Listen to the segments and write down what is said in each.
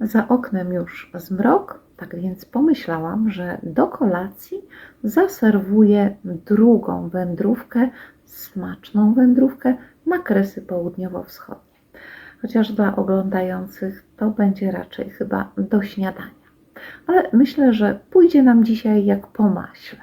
Za oknem już zmrok, tak więc pomyślałam, że do kolacji zaserwuję drugą wędrówkę, smaczną wędrówkę na kresy południowo-wschodnie. Chociaż dla oglądających to będzie raczej chyba do śniadania. Ale myślę, że pójdzie nam dzisiaj jak po maśle.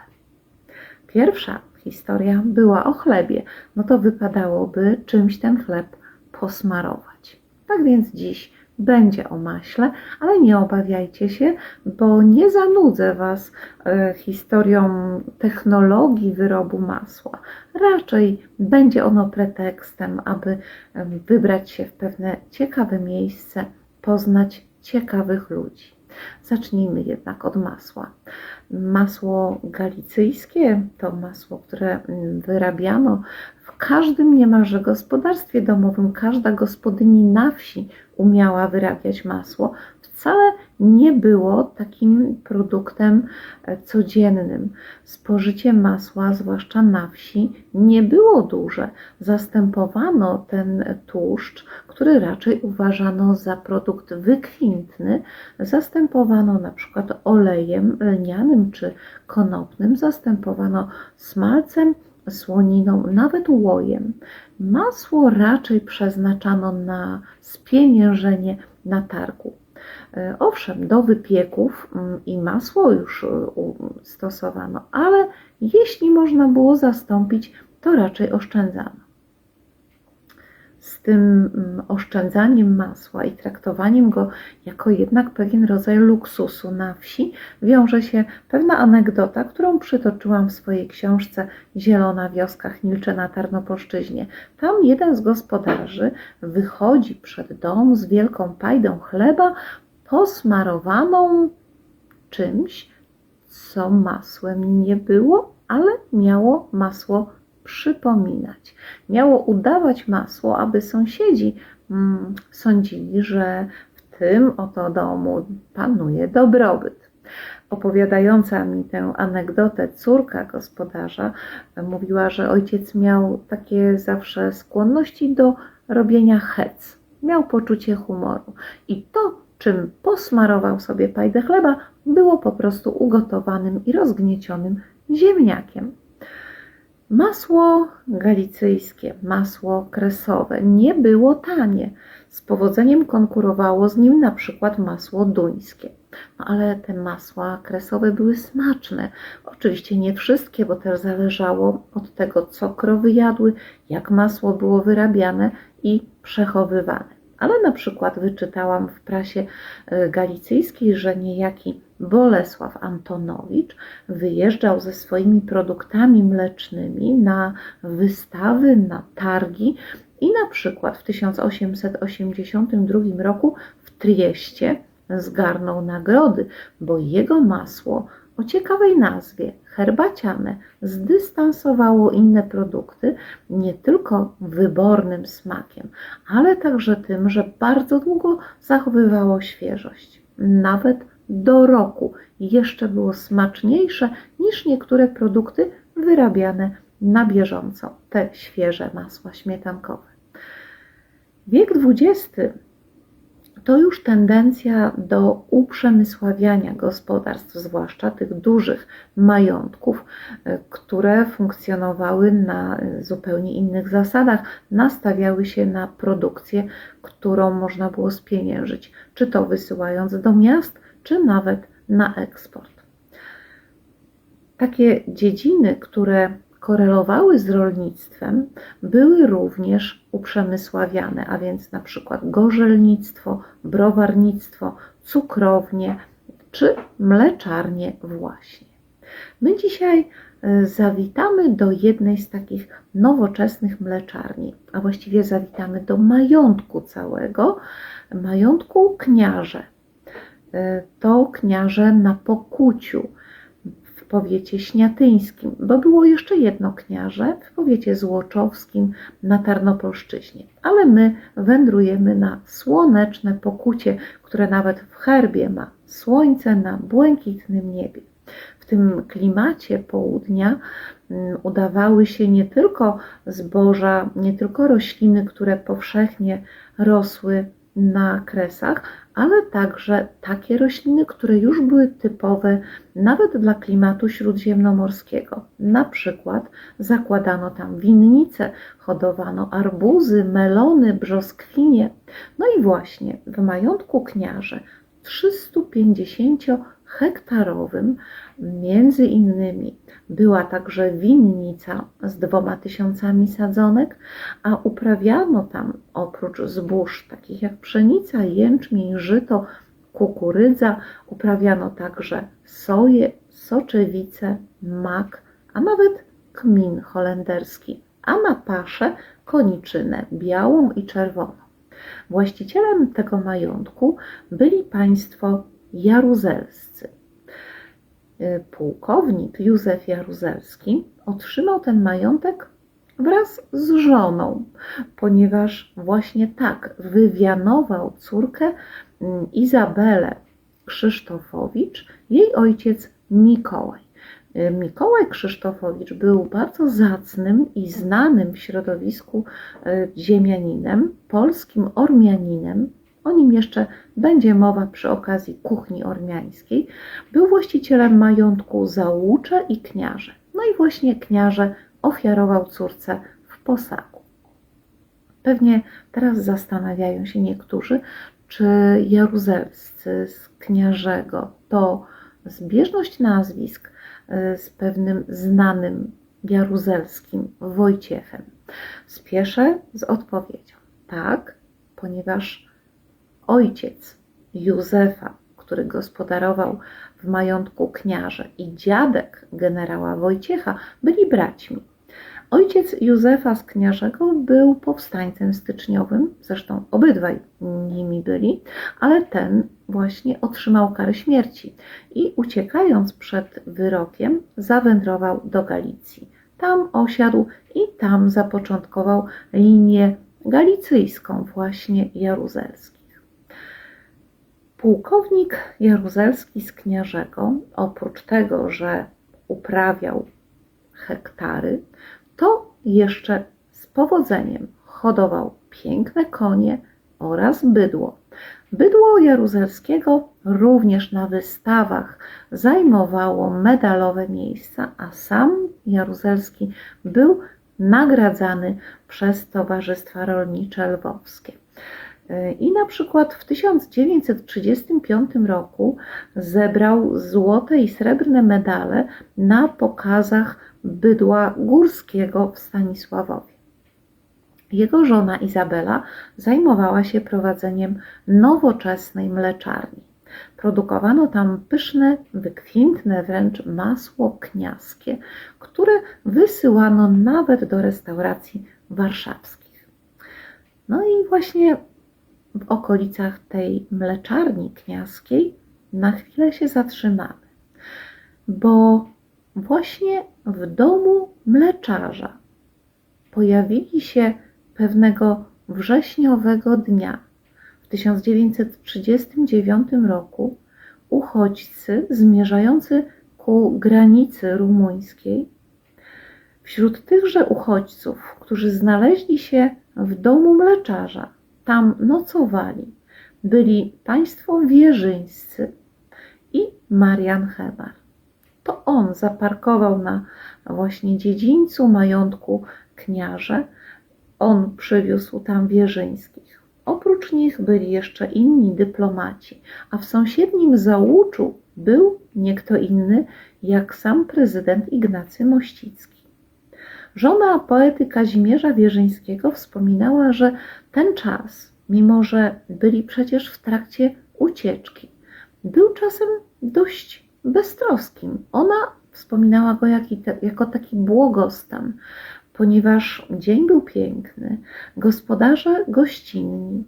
Pierwsza historia była o chlebie, no to wypadałoby czymś ten chleb posmarować. Tak więc dziś będzie o maśle, ale nie obawiajcie się, bo nie zanudzę Was e, historią technologii wyrobu masła. Raczej będzie ono pretekstem, aby wybrać się w pewne ciekawe miejsce, poznać ciekawych ludzi. Zacznijmy jednak od masła. Masło galicyjskie to masło, które mm, wyrabiano w każdym niemalże gospodarstwie domowym. Każda gospodyni na wsi umiała wyrabiać masło. Wcale nie było takim produktem e, codziennym. Spożycie masła, zwłaszcza na wsi, nie było duże. Zastępowano ten tłuszcz, który raczej uważano za produkt wykwintny, zastępowano na przykład olejem lnianym czy konopnym, zastępowano smalcem, słoniną, nawet łojem. Masło raczej przeznaczano na spieniężenie na targu. E, owszem, do wypieków mm, i masło już e, stosowano, ale jeśli można było zastąpić, to raczej oszczędzano z tym mm, oszczędzaniem masła i traktowaniem go jako jednak pewien rodzaj luksusu na wsi wiąże się pewna anegdota, którą przytoczyłam w swojej książce Zielona wioska Chmilcze na Tarnopolszczyźnie. Tam jeden z gospodarzy wychodzi przed dom z wielką pajdą chleba posmarowaną czymś, co masłem nie było, ale miało masło przypominać. Miało udawać masło, aby sąsiedzi mm, sądzili, że w tym oto domu panuje dobrobyt. Opowiadająca mi tę anegdotę córka gospodarza mówiła, że ojciec miał takie zawsze skłonności do robienia hec. Miał poczucie humoru i to, czym posmarował sobie pajdę chleba, było po prostu ugotowanym i rozgniecionym ziemniakiem. Masło galicyjskie, masło kresowe nie było tanie. Z powodzeniem konkurowało z nim na przykład masło duńskie. No ale te masła kresowe były smaczne. Oczywiście nie wszystkie, bo też zależało od tego, co krowy jadły, jak masło było wyrabiane i przechowywane ale na przykład wyczytałam w prasie e, galicyjskiej, że niejaki Bolesław Antonowicz wyjeżdżał ze swoimi produktami mlecznymi na wystawy, na targi i na przykład w 1882 roku w Trieście zgarnął nagrody, bo jego masło o ciekawej nazwie herbaciane zdystansowało inne produkty nie tylko wybornym smakiem, ale także tym, że bardzo długo zachowywało świeżość. Nawet do roku jeszcze było smaczniejsze niż niektóre produkty wyrabiane na bieżąco, te świeże masła śmietankowe. Wiek XX to już tendencja do uprzemysławiania gospodarstw, zwłaszcza tych dużych majątków, e, które funkcjonowały na zupełnie innych zasadach, nastawiały się na produkcję, którą można było spieniężyć, czy to wysyłając do miast, czy nawet na eksport. Takie dziedziny, które korelowały z rolnictwem, były również uprzemysławiane, a więc na przykład gorzelnictwo, browarnictwo, cukrownie czy mleczarnie właśnie. My dzisiaj e, zawitamy do jednej z takich nowoczesnych mleczarni, a właściwie zawitamy do majątku całego, majątku kniarze. E, to kniarze na Pokuciu, powiecie śniatyńskim, bo było jeszcze jedno kniarze w powiecie złoczowskim na Tarnopolszczyźnie. Ale my wędrujemy na słoneczne pokucie, które nawet w herbie ma słońce na błękitnym niebie. W tym klimacie południa mm, udawały się nie tylko zboża, nie tylko rośliny, które powszechnie rosły na kresach, ale także takie rośliny, które już były typowe nawet dla klimatu śródziemnomorskiego. Na przykład zakładano tam winnice, hodowano arbuzy, melony, brzoskwinie. No i właśnie w majątku kniarzy 350-hektarowym między innymi była także winnica z dwoma tysiącami sadzonek, a uprawiano tam oprócz zbóż takich jak pszenica, jęczmień, żyto, kukurydza, uprawiano także soję, soczewice, mak, a nawet kmin holenderski, a na paszę koniczynę białą i czerwoną. Właścicielem tego majątku byli państwo jaruzelscy. Y, pułkownik Józef Jaruzelski otrzymał ten majątek wraz z żoną, ponieważ właśnie tak wywianował córkę mm, Izabelę Krzysztofowicz, jej ojciec Mikołaj. Y, Mikołaj Krzysztofowicz był bardzo zacnym i znanym w środowisku y, ziemianinem, polskim Ormianinem, o nim jeszcze będzie mowa przy okazji kuchni ormiańskiej, był właścicielem majątku Załucze i Kniarze. No i właśnie Kniarze ofiarował córce w posagu. Pewnie teraz zastanawiają się niektórzy, czy Jaruzelscy z Kniarzego to zbieżność nazwisk y, z pewnym znanym jaruzelskim Wojciechem. Spieszę z odpowiedzią. Tak, ponieważ ojciec Józefa, który gospodarował w majątku kniarzy, i dziadek generała Wojciecha byli braćmi. Ojciec Józefa z Kniarzego był powstańcem styczniowym, zresztą obydwaj nimi byli, ale ten właśnie otrzymał karę śmierci i uciekając przed wyrokiem zawędrował do Galicji. Tam osiadł i tam zapoczątkował linię galicyjską, właśnie jaruzelską. Pułkownik Jaruzelski z Kniarzego, oprócz tego, że uprawiał hektary, to jeszcze z powodzeniem hodował piękne konie oraz bydło. Bydło Jaruzelskiego również na wystawach zajmowało medalowe miejsca, a sam Jaruzelski był nagradzany przez Towarzystwa Rolnicze Lwowskie. I na przykład w 1935 roku zebrał złote i srebrne medale na pokazach bydła górskiego w Stanisławowie. Jego żona Izabela zajmowała się prowadzeniem nowoczesnej mleczarni. Produkowano tam pyszne, wykwintne wręcz masło kniaskie, które wysyłano nawet do restauracji warszawskich. No i właśnie w okolicach tej mleczarni kniaskiej na chwilę się zatrzymamy, bo właśnie w domu mleczarza pojawili się pewnego wrześniowego dnia w 1939 roku uchodźcy zmierzający ku granicy rumuńskiej. Wśród tychże uchodźców, którzy znaleźli się w domu mleczarza, tam nocowali, byli państwo wierzyńscy i Marian Hebar. To on zaparkował na właśnie dziedzińcu majątku kniarze. On przywiózł tam wierzyńskich. Oprócz nich byli jeszcze inni dyplomaci, a w sąsiednim załuczu był nie kto inny jak sam prezydent Ignacy Mościcki. Żona poety Kazimierza Wierzyńskiego wspominała, że ten czas, mimo że byli przecież w trakcie ucieczki, był czasem dość beztroskim. Ona wspominała go jako taki błogostan, ponieważ dzień był piękny, gospodarze gościnni,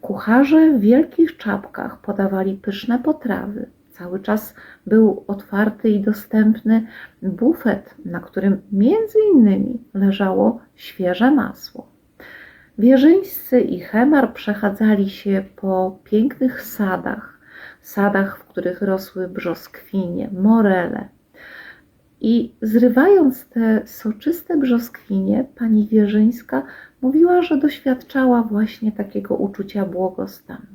kucharze w wielkich czapkach podawali pyszne potrawy. Cały czas był otwarty i dostępny bufet, na którym między innymi leżało świeże masło. Wierzyńscy i Hemar przechadzali się po pięknych sadach, sadach, w których rosły brzoskwinie, morele. I zrywając te soczyste brzoskwinie, pani Wierzyńska mówiła, że doświadczała właśnie takiego uczucia błogostanu.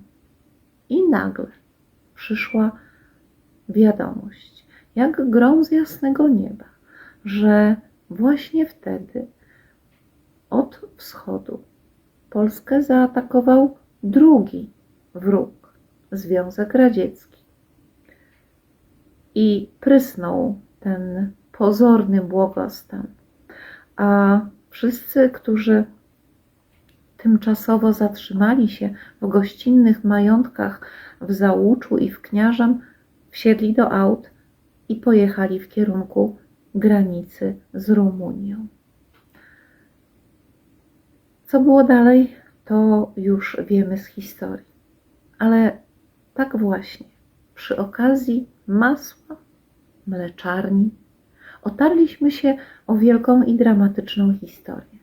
I nagle przyszła wiadomość, jak grom z jasnego nieba, że właśnie wtedy od wschodu Polskę zaatakował drugi wróg, Związek Radziecki. I prysnął ten pozorny błogostan. A wszyscy, którzy tymczasowo zatrzymali się w gościnnych majątkach w Załuczu i w Kniarzem, wsiedli do aut i pojechali w kierunku granicy z Rumunią. Co było dalej, to już wiemy z historii. Ale tak właśnie, przy okazji masła, mleczarni, otarliśmy się o wielką i dramatyczną historię.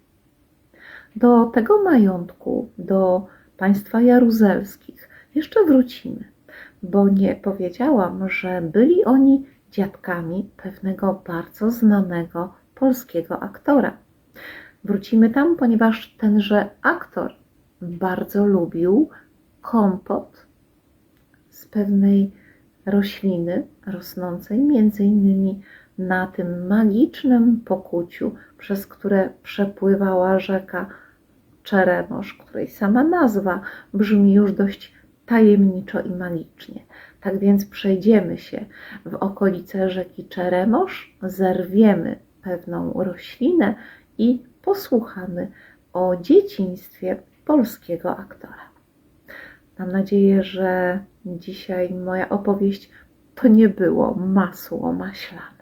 Do tego majątku, do państwa jaruzelskich jeszcze wrócimy, bo nie powiedziałam, że byli oni dziadkami pewnego bardzo znanego polskiego aktora. Wrócimy tam, ponieważ tenże aktor bardzo lubił kompot z pewnej rośliny rosnącej między innymi na tym magicznym pokuciu, przez które przepływała rzeka Czeremosz, której sama nazwa brzmi już dość tajemniczo i magicznie. Tak więc przejdziemy się w okolice rzeki Czeremosz, zerwiemy pewną roślinę i posłuchamy o dzieciństwie polskiego aktora. Mam nadzieję, że dzisiaj moja opowieść to nie było masło maślane.